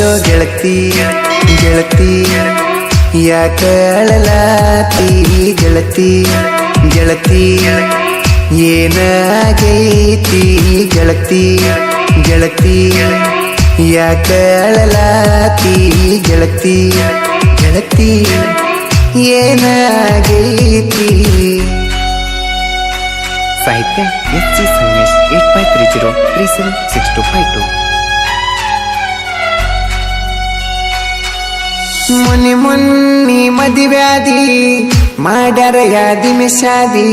Hello ಗೆಳತಿ ಗೆಳತಿ. ಯಾಕ ಅಳಲಾತಿ ಗೆಳತಿ ಗೆಳತಿ? ಏನಾಗೈತಿ ಗೆಳತಿ ಗೆಳತಿ? ಯಾಕ ಅಳಲಾತಿ ಗೆಳತಿ ಗೆಳತಿ? ಏನಾಗೈತಿ ಸಾಹಿತ್ಯ S G Sangesh eight five three zero three seven six two five two. ಮುನಿ ಮುನ್ನಿ ಮದಿವ್ಯಾದಿ ಮಾಡ್ಯಾರ ಯಾದಿ ಮಿಶಾದಿ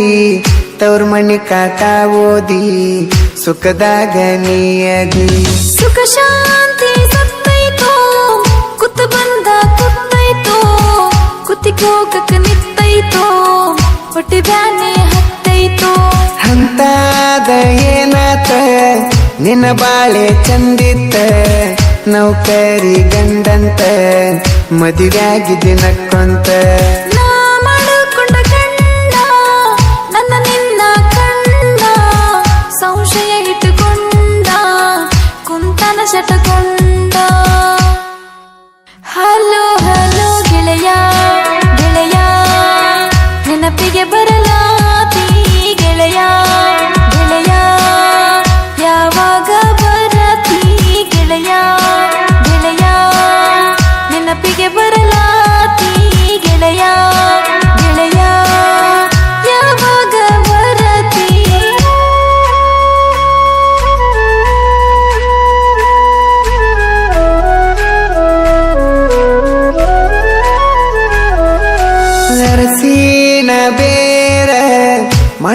ತವ್ರ ಮಣಿ ಕಾತಾ ಓದಿ ಸುಖದಾಗ ನೀಯದಿ. ಸುಖ ಶಾಂತಿ ಸತ್ತೈತೋ ಕುತ್ತು ಬಂದ ಕುತ್ತೈತೋ ಕುತ್ತಿಗೋಗಕ ನಿತ್ತೈತೋ ಹೊಟ್ಟೆ ಬ್ಯಾನೆ ಹತ್ತೈತೋ. ಹಂತಾದ ಏನಾತ ನಿನ್ನ ಬಾಳೆ ಚಂದಿತ್ತ. ನೌಕರಿ ಗಂಡಂತೆ ಮದುವೆ ನಕ್ಕೊಂತ. ಸಂಶಯ ಇಟ್ಟುಕೊಂಡ ಕುಂತನ ಶಟಕೊಂಡ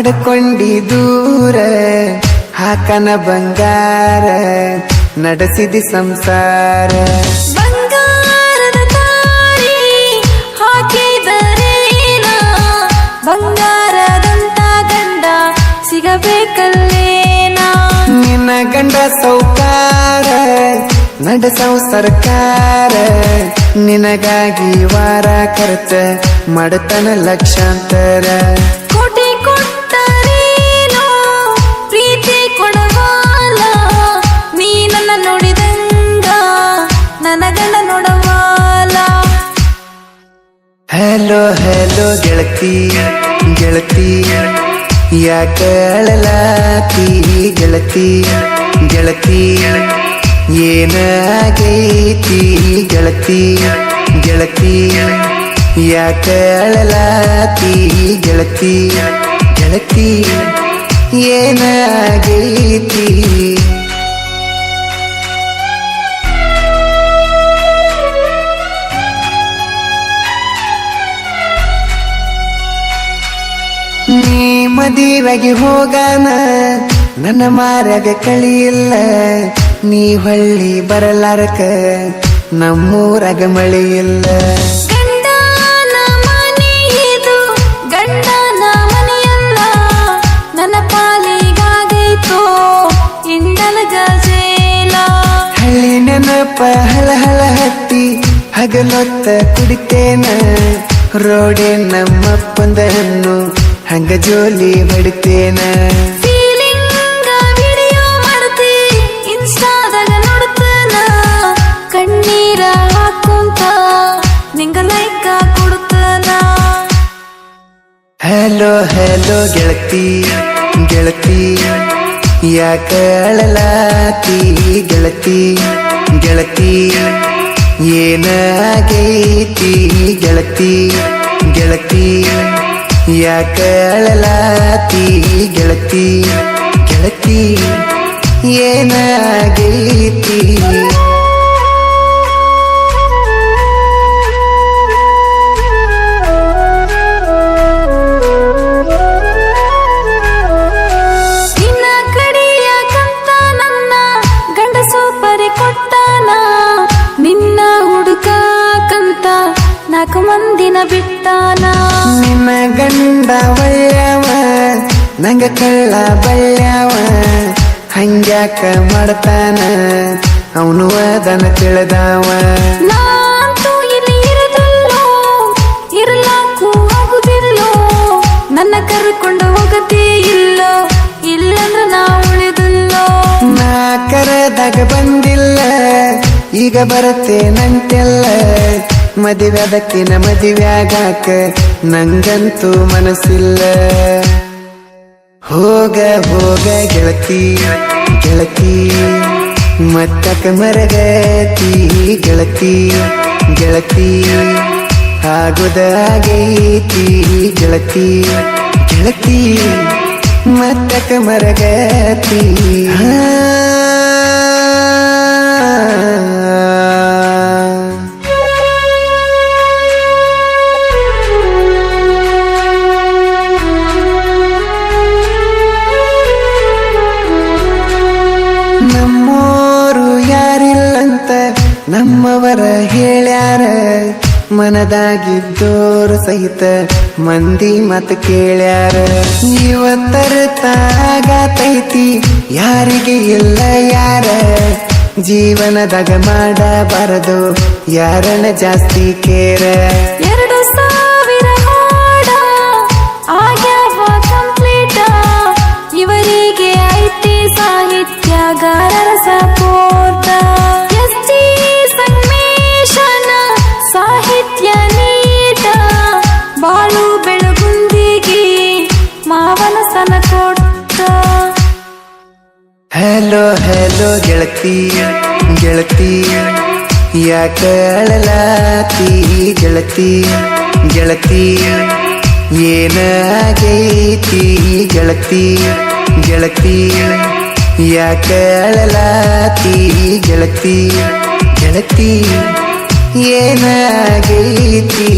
ಮಾಡ್ಕೊಂಡಿ ದೂರ ಹಾಕನ ಬಂಗಾರ ನಡೆಸಿದಿ ಸಂಸಾರ. ನಿನ್ನ ಗಂಡ ಸೌಕಾರ ನಡೆಸವು ಸರ್ಕಾರ. ನಿನಗಾಗಿ ವಾರ ಕರ್ತ ಮಾಡತನ ಲಕ್ಷಾಂತರ. ಗೆಳತಿ ಗೆಳತಿ ಯಾಕ ಅಳಲಾತಿ ಗೆಳತಿ ಗೆಳತಿ? ಏನಾಗೈತಿ ಗೆಳತಿ ಗೆಳತಿ? ಯಾಕ ಅಳಲಾತಿ ಗೆಳತಿ ಗೆಳತಿ? ಏನಾಗೈತಿ? ನೀ ಮದುವೆಗೆ ಹೋಗಾನ ನನ್ನ ಮಾರಗ ಕಳಿಯಿಲ್ಲ. ನೀ ಹೊಳ್ಳಿ ಬರಲಾರಕ ನಮ್ಮೂರಾಗ ಮಳೆಯಿಲ್ಲ. ಹಳ್ಳಿ ನೆನಪ ಹಲ ಹಳ ಹತ್ತಿ ಹಗಲೊತ್ತ ಕುಡಿತೇನ. ರೋಡೆ ನಮ್ಮಪ್ಪಂದನ್ನು ಹಂಗ ಜೋಲಿ ಕೊಡ್ತಾನ. ಹಲೋ ಹಲೋ ಗೆಳತಿ ಗೆಳತಿ ಯಾಕ ಅಳಲಾತಿ ಗೆಳತಿ ಗೆಳತಿ ಏನಾಗೈತಿ ಗೆಳತಿ ಗೆಳತಿ? ಯಾಕ ಅಳಲಾತಿ ಗೆಳತಿ ಗೆಳತಿ ಏನಾಗೈತಿ? ನಾಲ್ಕು ಮಂದಿನ ಬಿಟ್ಟಾನ. ನಿಮ್ಮ ಗಂಡ ಬಲ್ಯವ ನಂಗ ಕಳ್ಳ ಬಲ್ಯವ ಹಂಗ್ಯಾಕ ಮಾಡ್ತಾನ? ಅವನು ಅದನ್ನ ತಿಳಿದವ. ನಾಂತೂ ಇಲ್ಲಿ ಇರದಲ್ಲೋ ಇರಲಾಕು ಆಗುದಿಲ್ಲೋ ನನ್ನ ಕರ್ಕೊಂಡು ಹೋಗದೇ ಇಲ್ಲೋ ಇಲ್ಲಂದ್ರ ನಾ ಉಳಿದಿಲ್ಲೋ. ನಾ ಕರೆದಾಗ ಬಂದಿಲ್ಲ ಈಗ ಬರುತ್ತೆ ನಂತೆಲ್ಲ. ಮದುವೆ ಅದಕ್ಕಿನ ಆಗಾಕ ನಂಗಂತೂ ಮನಸ್ಸಿಲ್ಲ. ಹೋಗ ಹೋಗ ಗೆಳತಿ ಗೆಳತಿ ಮತ್ತಕ ಮರಗತಿ ಗೆಳತಿ ಗೆಳತಿ ಆಗುದಾಗೈತಿ ಗೆಳತಿ ಗೆಳತಿ ಮತ್ತಕ ಮರಗತಿ. ಹಾ. ನಮ್ಮವರ ಹೇಳ್ಯಾರ ಮನದಾಗಿದ್ದೋರು ಸಹಿತ ಮಂದಿ ಮತ ಕೇಳ್ಯಾರ. ಇವತ್ತರ ತಾಗತೈತಿ ಯಾರಿಗೆ ಇಲ್ಲ ಯಾರ. ಜೀವನದಾಗ ಮಾಡಬಾರದು, ಯಾರನ್ನ ಜಾಸ್ತಿ ಕೇರ. ಸನ ಕೊಟ್ಟ. ಹಲೋ ಹಲೋ ಗೆಳತಿ ಗೆಳತಿ ಯಾಕಳಲಾತಿ ಗೆಳತಿ ಗೆಳತಿ, ಏನಾಗೈತಿ ಗೆಳತಿ ಗೆಳತಿ ಯಾಕಳಲಾತಿ ಗೆಳತಿ ಗೆಳತಿ, ಏನಾಗೈತಿ?